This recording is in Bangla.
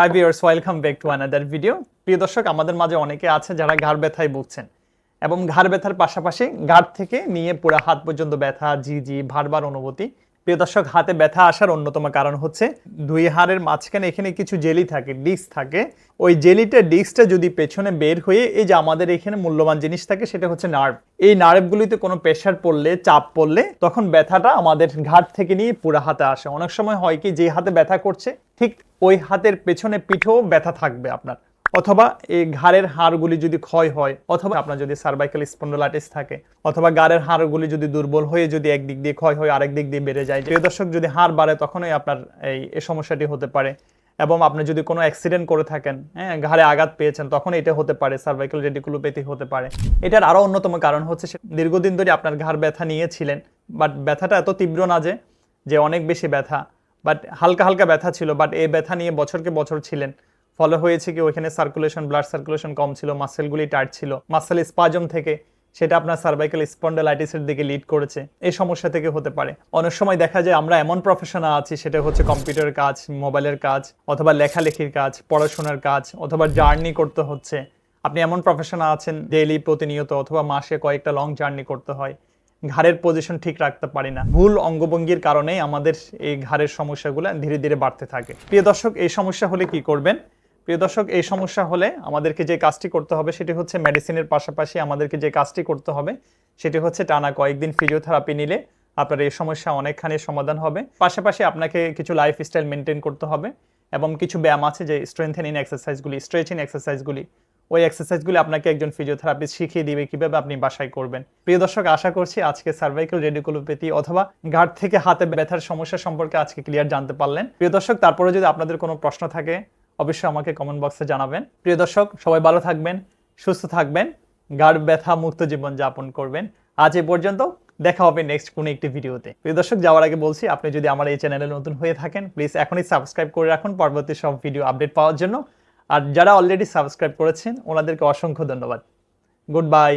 Hi viewers welcome back to another video প্রিয় দর্শক, আমাদের মাঝে অনেকে আছে যারা ঘাড় ব্যথায় ভুগছেন এবং ঘাড় ব্যথার পাশাপাশি ঘাড় থেকে নিয়ে পুরো হাত পর্যন্ত ব্যথা জি জি ভারবার অনুভূতি প্রিয় দর্শক, হাতে ব্যথা আসার অন্যতম কারণ হচ্ছে দুই হাড়ের মাঝখানে এখানে কিছু জেলি থাকে, ডিস্ক থাকে। ওই জেলিটা, ডিস্কটা যদি পেছনে বের হয়ে এই যে আমাদের এখানে মূল্যবান জিনিস থাকে সেটা হচ্ছে নার্ভ। এই নার্ভগুলিতে কোনো প্রেশার পড়লে, চাপ পড়লে তখন ব্যথাটা আমাদের ঘাট থেকে নিয়ে পুরো হাতে আসে। অনেক সময় হয় কি, যে হাতে ব্যথা করছে, ঠিক ওই হাতের পেছনে পিঠেও ব্যথা থাকবে আপনার। অথবা এই ঘাড়ের হাড়গুলি যদি ক্ষয় হয়, অথবা আপনার যদি সার্ভাইকাল স্পন্ডোলাইটিস থাকে, অথবা গাড়ের হাড়গুলি যদি দুর্বল হয়ে যদি একদিক দিয়ে ক্ষয় হয়, আরেক দিক দিয়ে বেড়ে যায়। প্রিয় দর্শক, যদি হাড় বাড়ে, তখনই আপনার এই সমস্যাটি হতে পারে। এবং আপনি যদি কোনো অ্যাক্সিডেন্ট করে থাকেন হ্যাঁ ঘাড়ে আঘাত পেয়েছেন তখন এটা হতে পারে সার্ভাইকাল রেডিকুলোপ্যাথি হতে পারে। এটার আরও অন্যতম কারণ হচ্ছে দীর্ঘদিন ধরে আপনার ঘাড় ব্যথা নিয়েছিলেন বাট ব্যথাটা এত তীব্র না যে যে অনেক বেশি ব্যথা বাট হালকা হালকা ব্যথা ছিল বাট এই ব্যথা নিয়ে বছরকে বছর ছিলেন। ফলে হয়েছে কি, ওইখানে সার্কুলেশন ব্লাড সার্কুলেশন কম ছিল মাসেলগুলি টাইট ছিল। মাসেল স্পাজম থেকে সেটা আপনার সার্ভাইকাল স্পন্ডালাইটিসের দিকে লিড করেছে। এই সমস্যা থেকে হতে পারে। অনেক সময় দেখা যায় আমরা এমন প্রফেশনাল আছি, সেটা হচ্ছে কম্পিউটারের কাজ মোবাইলের কাজ, অথবা লেখালেখির কাজ, পড়াশোনার কাজ, অথবা জার্নি করতে হচ্ছে। আপনি এমন প্রফেশনাল আছেন ডেইলি প্রতিনিয়ত, অথবা মাসে কয়েকটা লং জার্নি করতে হয়। ঘাড়ের পজিশন ঠিক রাখতে পারি না। ভুল অঙ্গভঙ্গির কারণেই আমাদের এই ঘাড়ের সমস্যাগুলো ধীরে ধীরে বাড়তে থাকে। প্রিয় দর্শক, এই সমস্যা হলে কি করবেন? প্রিয় দর্শক, এই সমস্যা হলে আমাদেরকে যে কাজটি করতে হবে সেটি হচ্ছে মেডিসিনের পাশাপাশি আমাদেরকে যে কাজটি করতে হবে সেটি হচ্ছে টানা কয়েকদিন ফিজিওথেরাপি নিলে আপনার এই সমস্যা অনেকখানি সমাধান হবে। পাশাপাশি আপনাকে কিছু লাইফ স্টাইল মেনটেন করতে হবে এবং কিছু ব্যায়াম আছে যে স্ট্রেংথেনিং এক্সারসাইজগুলি স্ট্রেচিং এক্সারসাইজগুলি ওই এক্সারসাইজগুলি আপনাকে একজন ফিজিওথেরাপিস্ট শিখিয়ে দিবে কীভাবে আপনি বাসায় করবেন। প্রিয় দর্শক, আশা করছি আজকে সার্ভাইকাল রেডিকুলোপ্যাথি অথবা ঘাট থেকে হাতে ব্যথার সমস্যা সম্পর্কে আজকে ক্লিয়ার জানতে পারলেন। প্রিয় দর্শক তারপরে যদি আপনাদের কোনো প্রশ্ন থাকে অবশ্যই আমাকে কমেন্ট বক্সে জানাবেন। প্রিয় দর্শক, সবাই ভালো থাকবেন, সুস্থ থাকবেন, গাঢ় ব্যথা মুক্ত জীবন যাপন করবেন। আজ এ পর্যন্ত দেখা হবে নেক্সট কোনো একটি ভিডিওতে। প্রিয় দর্শক, যাওয়ার আগে বলছি, আপনি যদি আমার এই চ্যানেলে নতুন হয়ে থাকেন প্লিজ এখনই সাবস্ক্রাইব করে রাখুন পরবর্তী সব ভিডিও আপডেট পাওয়ার জন্য। আর যারা অলরেডি সাবস্ক্রাইব করেছেন, ওনাদেরকে অসংখ্য ধন্যবাদ। Good bye